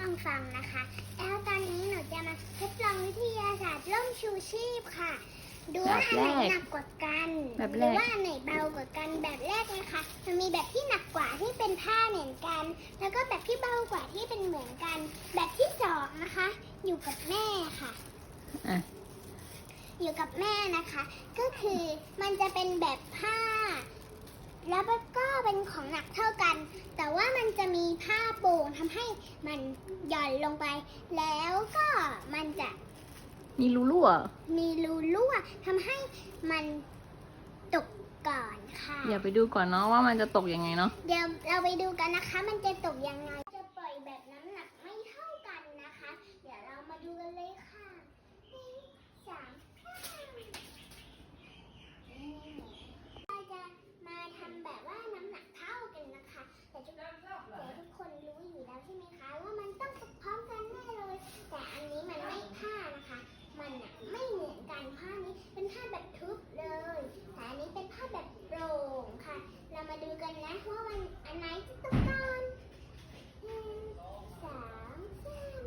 อังฟังนะคะ แล้วตอนนี้หนูจะมาทดลองวิทยาศาสตร์ร่มชูชีพค่ะ ดูว่าอันไหนหนักกว่ากันแบบหแรรือกว่าอันไหนเบากว่ากันแบบแรกนะคะมันมีแบบที่หนักกว่าที่เป็นผ้าเหมือนกัน แล้วก็แบบที่เบากว่าที่เป็นเหมือนกัน แบบที่สองนะคะ อยู่กับแม่ค่ะ อะ อยู่กับแม่นะคะ ก็คือมันจะเป็นแบบผ้า แล้วก็เป็นของหนักเท่ากัน แต่ว่ามันจะมีผ้าโป่งทำให้มันหย่อนลงไป แล้วก็มันจะมีรูรั่ว มีรูรั่วทำให้มันตกก่อนค่ะเดี๋ยวไปดูก่อนเนาะว่ามันจะตกยังไงเนาะเดี๋ยวเราไปดูกันนะคะ มันจะตกยังไง จะปล่อยแบบน้ำหนักไม่เท่ากันนะคะ เดี๋ยวเรามาดูกันเลยค่ะหนึ่งสามห้านี่เราจะมาทำแบบว่าน้ำหนักเท่ากันนะคะ แต่ทุกแต่ทุกคนรู้อยู่แล้วใช่ไหมคะว่ามันต้องตกพร้อมกันแน่เลย แต่อันนี้มันไม่ผ้านะคะ มันอะไม่เหมือนกันผ้านี้เป็นผ้าแบบทึบเลย แต่อันนี้เป็นผ้าแบบโปร่งค่ะ เรามาดูกันนะว่ามันอันไหนจะตกก่อนหนึ่งสามสาม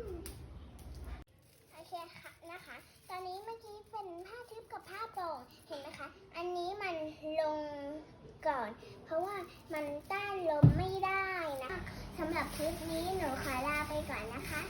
โอเคค่ะนะคะ ตอนนี้เมื่อกี้เป็นผ้าทึบ กับผ้าโปร่งเห็นไหมคะ อันนี้มันลงก่อน เพราะว่ามันต้านลมไม่ได้นะสำหรับคลิปนี้หนูขอลาไปก่อนนะคะสวัสดีค่ะ